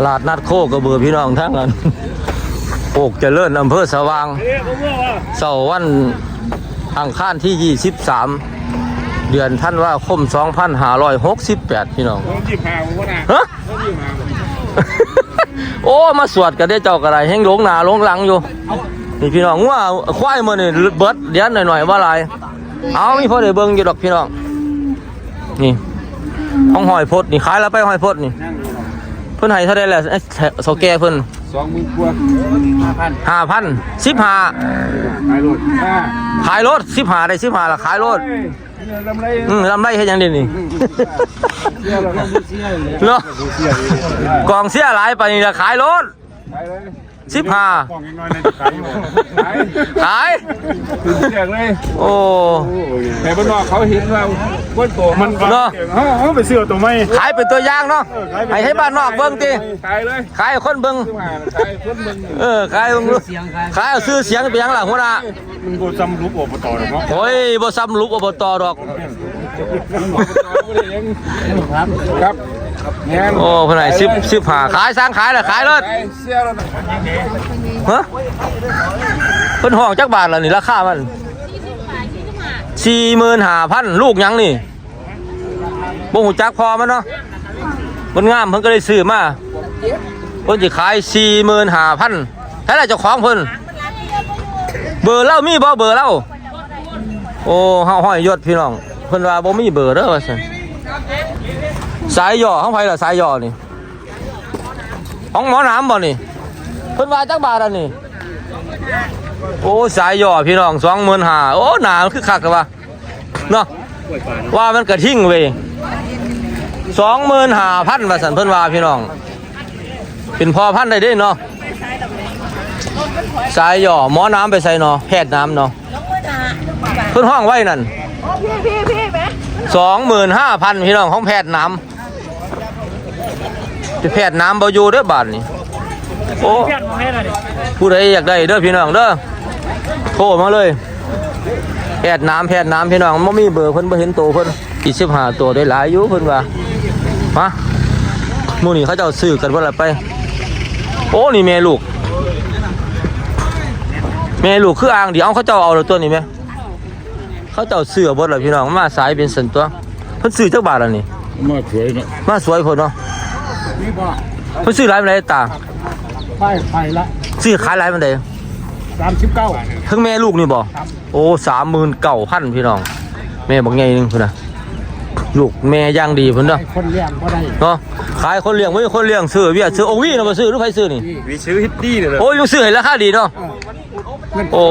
ตลาดนัดโคกระเบือพี่น้องทั้งนั้นโอกเจริญอำเภอสว่างเสาร์วันอังคารที่ 23 เดือนท่านว่าคม 2568 พี่น้องผมจีบหาผมก็นะฮะผมจีบหาโอ้ มาสวดกันได้เจ้ากระไรแห้งหลงหนาหลงหลังอยู่ นี่พี่น้องว่าควายมือนี่เบิดเดี๋ยวหน่อยๆว่าไรเอามีพอได้เบิ่งอยู่ดอกพี่น้อง นี่ห้องหอยพดนี่ขายแล้วไปหอยพดนี่นั่งอยู่ เพิ่นให้เท่าไดแหละเอ้ยโซแกเพิ่นสองหมือพวงห้าพันห้าพันสิบห้าขายรถห้าขายรถสิบห้าได้สิบห้าละขายรถเฮ้ยเนี่ยลำไรอืมลำไรเฮ็ดหยังเด่นนี่ เสียแล้วก็เสียเลยเนาะเสียเลยกองเสียหลายไปนี่ละขายรถขายเลย สิบห้ากล่องยังน้อยนะขายอยู่ขายขายถึงเสียงเลย โอ้ แต่บ้านนอกเขาเห็นว่าก้นโตมันเนาะเขาเขาไปเสือตัวไม่ขายเป็นตัวอย่างเนาะให้ให้บ้านนอกเบิ่งติขายเลยขายให้คนเบิ่งสิบห้าขายคนมึงเออขายเบิ่งดูขายเอาซื้อเสียงไปยังหลังหัวหน้ามึงโกจำรูปอบตหรอเนาะโอ้ยบ่ซ้ำลูกอบตดอก ครับครับแง่นโอ้พิ่นให้สิบสิบห้าขายสร้างขายละขายรถขายเสียแล้วนะฮะเพิ่นห้องจักบาทล่ะนี่ราคามันสี่หมื่นห้าพันลูกหยังนี่บ่หูจักพอมันเนาะเพิ่นงามเพิ่นก็เลยซื้อมาเพิ่นสิขายสี่หมื่นห้าพันให้ละเจ้าของเพิ่นเบอร์เล่ามีบ่เบอร์เล่าโอ้เฮาห้อยยศพี่น้อง เพิ่นว่าบ่มีเบอร์เด้อว่าซั่นสายย่อของไผล่ะสายย่อนี่ของหมอน้ำบ่นี่เพิ่นว่าจักบาทอันนี้โอ้สายย่อพี่น้องสองหมื่นห้าโอ้หนามันคือคักกันวะเนาะว่ามันกระทิ่งเว้ยสองหมื่นห้าพันว่าสันเพิ่นว่าพี่น้อง เป็นพอพันได้เด้เนาะ สายย่อหมอน้ำไปใส่เนาะแพทย์น้ำเนาะเพิ่นห้องไว้นั่นพี่พี่พี่ไหมสองหมื่นห้าพันพี่น้องของแพทย์น้ำจะแพทย์น้ำเบาอยู่เด้อบาทนี่โอ้ผู้ใดอยากได้เด้อพี่น้องเด้อโทรมาเลย แพทย์น้ำแพทย์น้ำพี่น้องมันมีเบอร์เพิ่นบ่เห็นโตวเพิ่นอีสิบห้าตัวได้หลายอยู่เพิ่นว่ามาหมู่นี้เขาเจ้าซื้อกันว่าอะไรไป โอ้นี่แม่ลูก แม่ลูกคืออ่างเดียวเอาเขาเจ้าเอาแล้วตัวนี้ไหมเขาเจ้าซื้อเอาเบดแล้วพี่น้องมาสายเป็นสันตัวเพิ่นซื้อจักบาทแล้วนี่มาสวยเนาะมาสวยเพิ่นเนาะนี่บ่เพิ่นซื้อหลายปานใดตาไปไปละซื้อขายหลายปานใดสามสิบเก้าทั้งแม่ลูกนี่บ่โอ้สามหมื่นเก้าพันพี่น้อง แม่บอกไงนึงพุ่นนะลูกแม่ย่างดีพุ่นเนาะคนเลี้ยงก็ได้เนาะขายคนเลี้ยงไม่คนเลี้ยงซื้อเวียดซื้อโอ้วีเนาะมาซื้อหรือใครซื้อนี่วิซื้อฮิตตี้เลยโอ้ยังซื้อให้ราคาดีเนาะ โอ้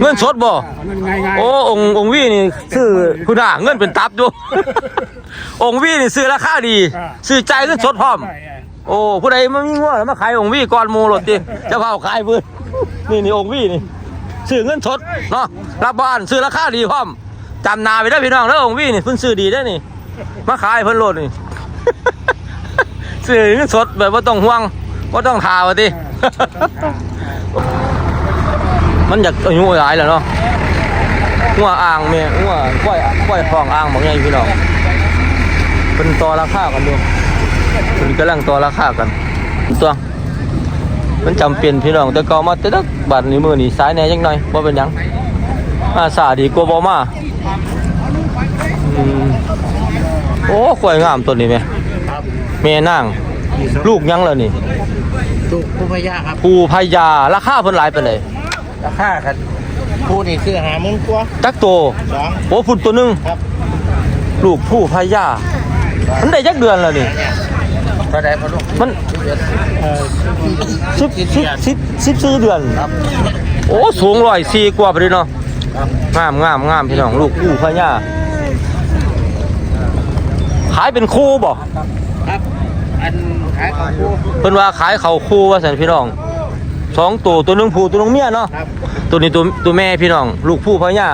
เงินสดบ่เงินง่ายโอ้องค์องค์วีนี่ซื้อคุณน่ะเงินเป็นตับอยู่ องค์วีนี่ซื้อราคาดี ซื้อใจายเงินสดพร้อม โอ้ผู้ใดมันมีง้อมาขายองค์วีก่อนหมูรถดิเจะพาขายเพื่นนี่นี่องค์วีนี่ซื้อเงินสดเนาะรับบ้านซื้อราคาดีพร้อมจำหนาไปได้อพี่น้องแล้วองค์วีนี่เพิ่นซื้อดีได้อนี่มาขายเพิ่นโลดนี่ ซื้อเงินสดแบบว่าต้องห่วงว่าต้องทาวะติ มันอยากอายุหลายแล้วเนาะหัวอ่างแม่หัวกล้วยกล้วยทองอ่างบอกไงพี่น้องเป็นต่อราคากันดูเป็นกำลังต่อราคากันตัวมันจำเป็นพี่น้องแต่เก่ามาแต่ดักบัดนี้มือนี่สายแหน่จังหน่อยบ่เป็นหยังมาสาดีกว่าบ่มาอืมโอ้กล้วยงามตัวนี้แม่แม่นางลูกยังแล้วนี่ลูกผู้พยาครับภูพญาราคาเพิ่นหลายปานใด ราคากันผู้นี่คือหาหมุนกว่าจักโตสองโอ้พุ่นตัวหนึงครับลูกผู้พญามันได้จักเดือนแล้วนี่ ก็ได้พอลูกมัน เอ่อสิบสิบสิบสิบสี่เดือน ครับ โอ้สูงร้อยสี่กว่าไปเลยเนาะครับ งามงามงามพี่น้องลูกผู้พญาขายเป็นคู่บ่ครับ อันขายของผู้เพิ่นว่าขายเขาคู่ว่าสันพี่น้อง สองตัวตัวหนึงผู้ตัวหนึงเมียเนาะครับตัวนี้ตัวตัวแม่พี่น้อง ลูกผู้พญา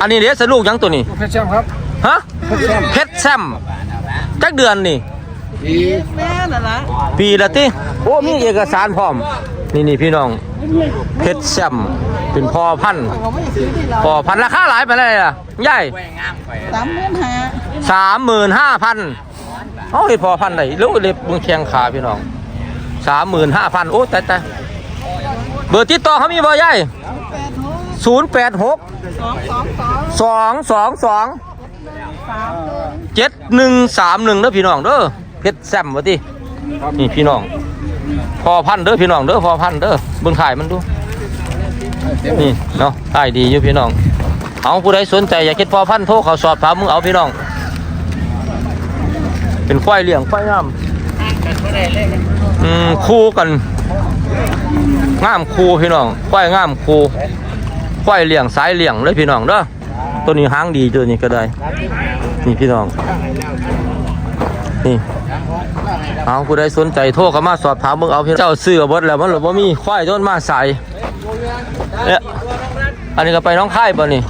อันนี้เดี๋ยวสลูกหยังตัวนี้ๆเพชรแชมป์ครับฮะเพชรแซมจักเดือนนี่ดีแม่น่ะนะปีละติ โอ้มีเอกสารพร้อม นี่นี่พี่น้องเพชรแซมเป็นพ่อพันธุ์เขาไม่ได้ซื้อที่เราพ่อพันธุ์ราคาหลายไปเลยล่ะใหญ่สามหมื่นห้าสามหมื่นห้าพันเอาเห็ดพ่อพันธุ์ไหนลูกเล็บเบึงแข้งขาพี่น้องสามหมื่นห้าพันโอ้แต่แต่ เบอร์ติดต่อเขามีบ่ยายแปดหกศูนย์แปดหกสองสองสองเจ็ดหนึ่งสามหนึ่งเด้อพี่น้องเด้อเพชรแซมวะตินี่พี่น้องพอพันเด้อพี่น้องเด้อพอพันเด้อเบิ่งถ่ายมันดูนี่เนาะถ่ายดีอยู่พี่น้องเอาผู้ใดสนใจอยากเก็ดพอพันโทรเขาสอบถามมึงเอาพี่น้อง เป็นควายเลี้ยงควายงามอืมคู่กัน งามคูพี่น้องควายงามคูควายเหลี้ยงสายเหลี้ยงเลยพี่น้องเด้อตัวนี้หางดีตัวนี้ก็ได้ นี่พี่น้อง นี่เอาผู้ใดสนใจโทรเข้ามาสอบถามเบิ่งเอาพี่เจ้าซื้อเอาเบดแล้วมันหรือว่ามีควายต้นมาใส่เนี่ยอันนี้ก็ไปน้องค่ายป่ะนี่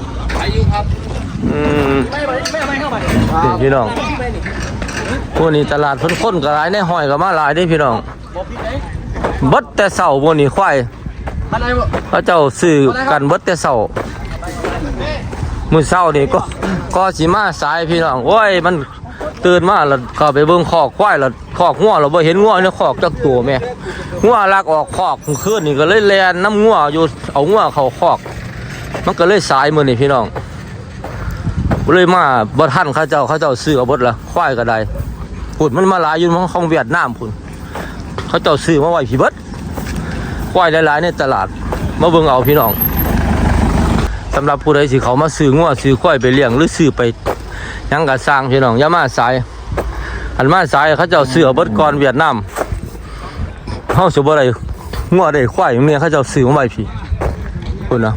อืมนี่พี่น้องพวกนี้ตลาดคนคนก็หลายในห้อยก็มาหลายได้พี่น้อง เบดแต่เสาพวกนี้ควายเขาเจ้าซื้อกันเบดแต่เสามือเสานี่ก็ก็สิมาสายพี่น้องโอ้ยมันตื่นมาแล้วเข้าไปเบิ่งคอกควายแล้วคอกงัวเราบ่เห็นงัวในคอกจักตัวแม่งัวลักออกคอกคืนนี่ก็เลยแลนน้ำงัวอยู่เอางัวเขาคอก มันก็เลยสายมือนี่พี่น้องเลยมาบ่ทันเขาเจ้าเขาเจ้าซื้อเอาบดละควายก็ได้พุ่นมันมาหลายอยู่ของของเวียดนามพุ่น เขาเจ้าซื้อมาไว้พี่เบิดควายหลายๆในตลาด มาเบิ่งเอาพี่น้องสำหรับผู้ใดสิเขามาซื้องัวซื้อควายไปเลี้ยงหรือซื้อไปยังกะสร้างพี่น้องย่ามาสายอันมาสายเขาเจ้าเสือเบิดก่อนเวียดนามเฮาสิบ่ได้งัวได้ควายอย่างเนี้ยเขาเจ้าซื้อมาไว้พี่คุณนะ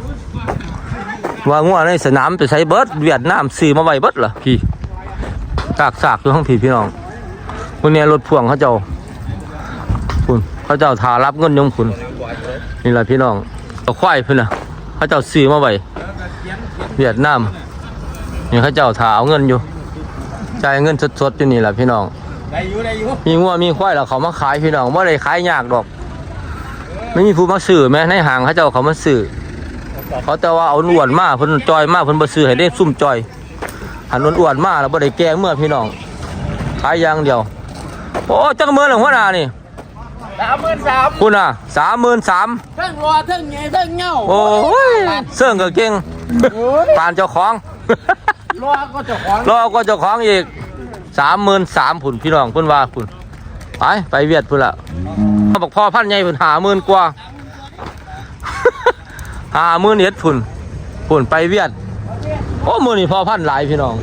ว่างัวในสนามไปใช้เบิดเวียดนามซื้อมาไว้เบิดล่ะพี่กากซากอยู่ข้างพี่พี่น้องคนนี้รถพ่วงเขาเจ้า คุณเขาเจ้าทารับเงินยมคุณ นี่แหละพี่น้องเอาควายเพิ่นนะเขาเจ้าซื้อมาไว้เวียดนามนี่เขาเจ้าถาเอาเงินอยู่จ่ายเงินสดๆอยู่นี่แหละพี่น้องได้อยู่ได้อมีงัวมีควายแล้วเขามาขายพี่น้องไม่ได้ขายยากดอก ไม่มีผู้มาซื้อแม้ในห้างเขาเจ้าเขามาซื้อเขาแต่ว่าเอาอ้วนมาเพิ่นจอยมาเพิ่นบ่ซื้อให้ได้ซุ่มจอยหันอ้วนมากแล้วบ่ได้แกงเมื่อพี่น้องขายอย่างเดียวโอ้จักเมื่อหลวงหัวนานี่ สามหมื่นสามคุณน่ะสามหมื่นสามเทั้งรอเทั้งใหญ่เทั้งเงาโอ้ยเสื่องก็เก่งปานเจ้าของรอก็เจะของรอก็เจ้าของอีกสามหมื่นสามผุนพี่น้องเพุ่นว่าผุนไปไปเวียดพุ่นละเขาบอกพ่อพันใหญ่ผุนหาหมื่นกว่าหาหมื่นเอ็ดผุนผุนไปเวียดโอ้มือนี่พ่อพันหลายพี่น้อง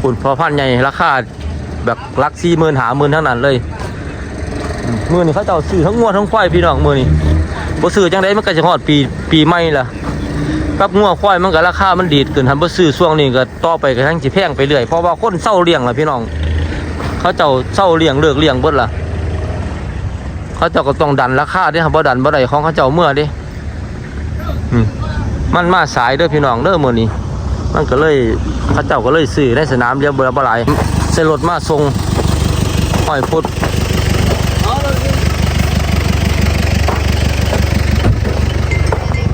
ผุนพ่อพันใหญ่ราคาแบบลักสี่หมื่นหาหมื่นทั้งนั้นเลยอื มมือนี่เขาเจ้าซื้อทั้งงวดทั้งควายพี่น้องมือนี่บ่ซื้อจังไดมันก็จะฮอดปีปีใหม่ละกับงัวควายมันก็ราคามันดีดขึ้นทันบ่ซื้อช่วงนี้ก็ต่อไปก็ทั้งสิแพงไปเรื่อยเพราะว่าคนเศร้าเลี้ยงล่ะพี่น้อง เขาเจ้าเศร้าเลี้ยงเลิกเลี้ยงเบิดล่ะเขาเจ้าก็ต้องดันราคาเด้ครับบ่ดันบ่ได้ของเขาเจ้าเมื่อเด้มันมาสายเด้อพี่น้องเด้อมื้อนี้มันก็เลยเขาเจ้าก็เลยซื้อในสนามเรียบเบื่อบ่หลายใส่รถมาส่งห้อยพุด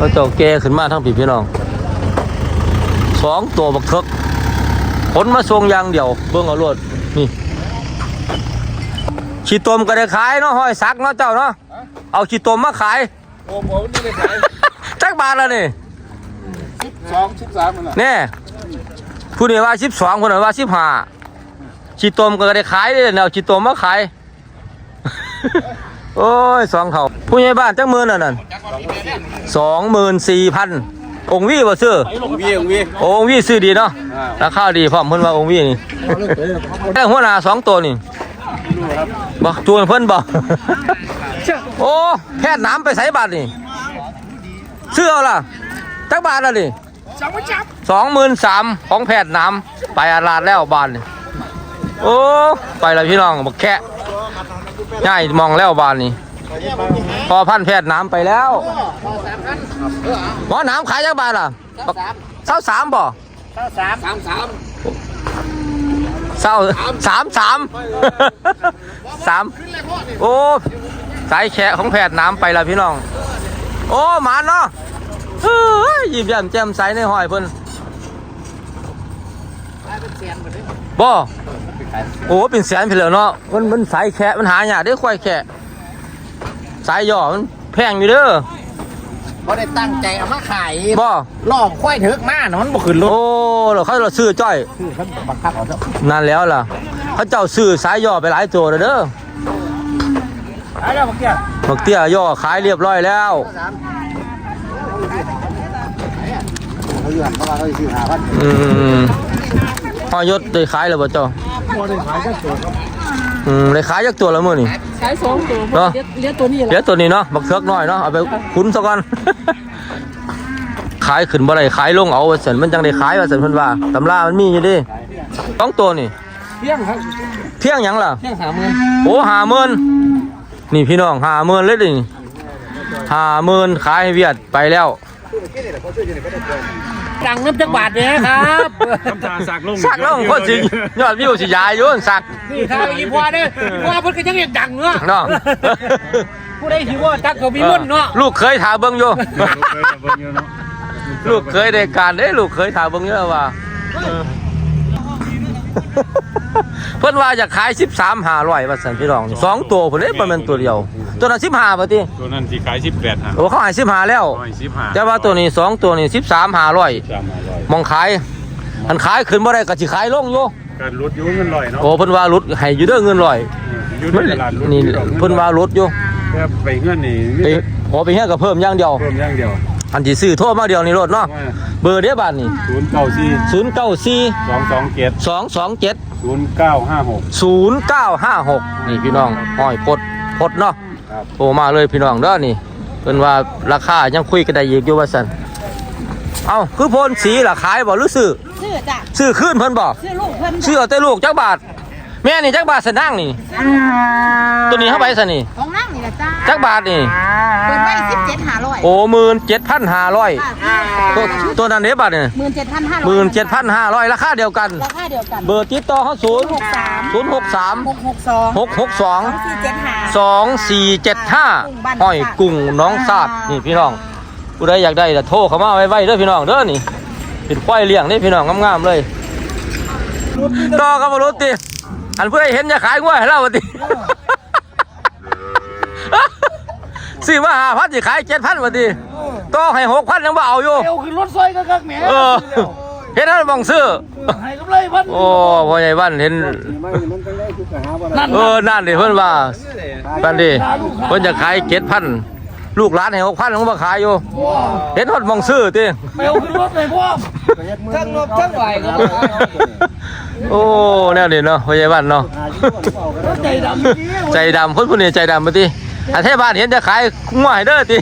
เขาเจ้าแก่ขึ้นมาทั้งพี่พี่น้องสองตัวบักเทึกผลมาส่งอย่างเดียวเบิ่งเอารวดนี่ขี้ตมก็ได้ขายเนาะห้อยสักเนาะเจ้าเนาะเอาขี้ตมมาขายโอ้โหนี่เลยขายจักบาทแล้วนี่สองสิบสามมันละแน่ผู้นี้ว่าสิบสองคนนั้นว่าสิบห้าขี้ตมก็ได้ขายเลยเนี่ยเอาขี้ตมมาขาย โอ้ยสองเขาผู้ใหญ่บ้านจักหมื่นน่ะนั่นสองหมื่นสี่พันองค์วีบ่ซื้อองวีองวีโอ้องค์วีซื้อดีเนาะราคาดีพร้อมเพิ่นว่าองค์วีนี่แต่หัวหน้าสองตัวนี่บ่จวนเพิ่นบ่โอ้แพทย์น้ำไปใส่บาทนี่ซื้อเอาล่ะจักบาทแล้วนี่สองหมื่นสามของแพทย์น้ำไปอาลาดแล้วบานนี่โอ้ไปแล้วพี่น้องบักแค่ ง่ายมองแล้วบานนี่พอพันแพทย์น้ำไปแล้วหมอน้ำขายจักบาทล่ะเศร้าสามบ่สามสามสามเศร้าสามสามสามโอ้สายแขะของแพทย์น้ำไปแล้วพี่น้อง โอ้หมาเนาะเฮ้ยยิ้มแย้มแจ่มใสในหอยเพิ่นบ่ โอ้เป็นแสนไปแล้วเนาะมันมันสายแขะมันหายากได้ควายแขะสายย่อมันแพงอยู่เด้อบ่ได้ตั้งใจเอามาขายบ่ล่อควายเถิกมาน่ะมันบ่ขึ้นรถโอ้เราเขาเราซื้อจ้อยคือเขาบังคับเอาเถอะนานแล้วล่ะ เขาเจ้าซื้อสายย่อไปหลายตัวแล้วเด้อไอ้เจ้าบักเกี้ยบักเตี้ยย่อขายเรียบร้อยแล้วเขาอยู่หันเข้ามาเขาสิ หาพันอืมพอยศได้ขายแล้วบ่เจ้าบ่ได้ขายก็ตัวครับอืมได้ขายจักตัวแล้วมื้อนี่ใช้สองตัวเนาะเลี้ยงตัวนี้แหละเดี๋ยวตัวนี้เนาะบักเทือกน้อยเนาะเอาไปคุ้นซะก่อนขายขึ้นบ่ได้ขายลงเอาว่าซั่นมันจังได้ขายว่าซั่นเพิ่นว่าตำรามันมีอยู่เดิสองตัวนี่เที่ยงครับเที่ยงหยังล่ะเที่ยงหาเมือนโอ้หาหมื่นนี่พี่น้องหาหมื่นเลยดิหาหมื่นขายให้เวียดไปแล้ว ดังน้ำจักบาทเนี่ยนะครับทำตาสักลงสักแล้วโคตรสิยอดวิวสิยายอยุ่นสักนี่ครับอีพอเด้ออีพอเพิ่นก็ยังอยากดังเนาะเนาะผู้ใดสิว่าจักก็มีมุ่นเนาะลูกเคยถาเบิ่งอยู่เบิ่งอยู่เนาะลูกเคยได้การเด้ลูกเคยถาเบิ่งอยู่แล้วว่า เพิ่นว่าจะขาย13 500ว่าซั่นพี่น้องนี่สองตัวเพิ่นเด้บ่แม่นตัวเดียว ตัวนั้น15บ่ติตัวนั้นที่ขาย18หาโอ้เขาให้15แล้วร้อยสิบห้าแต่ว่าตัวนี้สองตัวนี้13 500สามห้าร้อยมองขายอันขายขึ้นบ่ได้ก็สิขายลงอยู่การลดอยุ่เงินลอยเนาะโอ้เพิ่นว่าลดให้อยู่เด้อเงินร้อยอยู่มันในตลาดลดนี่เพิ่นว่าลดอยู่แค่ไปเงินนี่ไปโอ้ไปเฮ็ดก็เพิ่มอย่างเดียวเพิ่มอย่างเดียว อันที่ซื้อโทรมาเดียวนี่ลดเนาะว่าเบอร์เด้อบาทนี่ศูนย์เก้าสี่094สองสองเจ็ด227ศูนย์เก้าห้าหก0956นี่พี่น้องห้อยพดพดเนาะครับโทรมาเลยพี่น้องเด้อนี่เพิ่นว่าราคายังคุยกันได้อีกอยู่ว่าซั่นเอ้าคือโพนสีล่ะขายบ่หรือซื้อชื่อจ้ะซื้อคืนเพิ่นบ่ชื่อลูกเพิ่นซื้อเอาแต่ลูกจักบาทแม่นี่จักบาทสนั่งนี่ ตัวนี้เท่าไหร่ซะนี่ของนั่งนี่แหละ จ้าจักบาทนี่ เปิดไว้สิบเจ็ดห้าร้อยโอ้หมื่นเจ็ดพันห้าร้อยตัวตัวนั้นเด้บาทนี่หมื่นเจ็ดพันห้าร้อยหมื่นเจ็ดพันห้าร้อยราคาเดียวกัน ราคาเดียวกัน เบอร์ติดต่อเขาศูนย์หกสามศูนย์หกสามหกหกสองหกหกสองสองสี่เจ็ดห้าสองสี่เจ็ดห้าห้อยกุ้งน้องซาดนี่พี่น้องผู้ใดอยากได้จะโทรเข้ามาไว้ๆเด้อพี่น้องเด้อนี่เป็นควายเลี้ยงนี่พี่น้องงามๆเลยต่อกับบรุษติอันผู้ใดเห็นจะขายง่วยให้เราบ่ติ ซื้อมาหาพันจะขายเจ็ดพันบ่ติต่อให้หกพันยังบ่เอาอยู่เอวขึ้นรถซอยก็คักแหมเออเห็นแล้วมองซื้อให้กำไรพันโอ้พ่อใหญ่บ้านเห็นนั่นเออนั่นดิเพิ่นว่านั่นดิเพิ่นจะขายเจ็ดพันลูกหลานให้หกพันของมาขายอยู่เห็นฮอดมองซื้อติเอวขึ้นรถเลยพ่อทั้งนกทั้งไหวก็โอ้แนวนี้เนาะพ่อใหญ่บ้านเนาะใจดำใจดำคนผู้นี้ใจดำบ่ติ อันเทพบ้านเห็นจะขายงัวให้เด้อติ